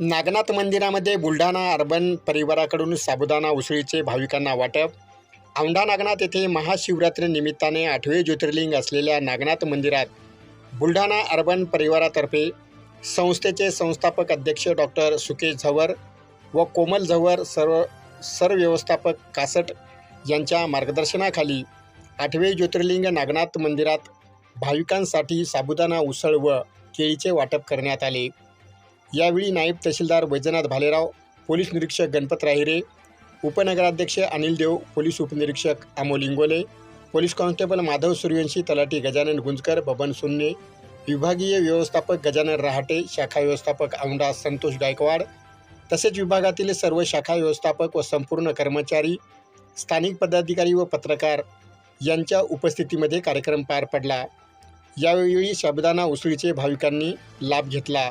नागनाथ मंदिरामध्ये बुलढाणा अर्बन परिवाराकडून साबुदाणा उसळीचे भाविकांना वाटप. औंढा नागनाथ येथे महाशिवरात्री निमित्ताने आठवे ज्योतिर्लिंग असलेल्या नागनाथ मंदिरात बुलढाणा अर्बन परिवारातर्फे संस्थेचे संस्थापक अध्यक्ष डॉक्टर सुकेश झवर व कोमल झवर सर्व सरव्यवस्थापक कासट यांच्या मार्गदर्शनाखाली आठवे ज्योतिर्लिंग नागनाथ मंदिरात भाविकांसाठी साबुदाणा उसळ व केळीचे वाटप करण्यात आले. यावेळी नायब तहसीलदार वैजनाथ भालेराव पोलीस निरीक्षक गणपत राहिरे उपनगराध्यक्ष अनिल देव पोलीस उपनिरीक्षक अमोल इंगोले पोलीस कॉन्स्टेबल माधव सूर्यवंशी तलाठी गजानन गुंजकर बबन सुन्ने विभागीय व्यवस्थापक गजानन रहाटे शाखा व्यवस्थापक औंढा संतोष गायकवाड तसेच विभागातील सर्व शाखा व्यवस्थापक व संपूर्ण कर्मचारी स्थानिक पदाधिकारी व पत्रकार यांच्या उपस्थितीमध्ये कार्यक्रम पार पडला. यावेळी शब्दाना उसळीचे भाविकांनी लाभ घेतला.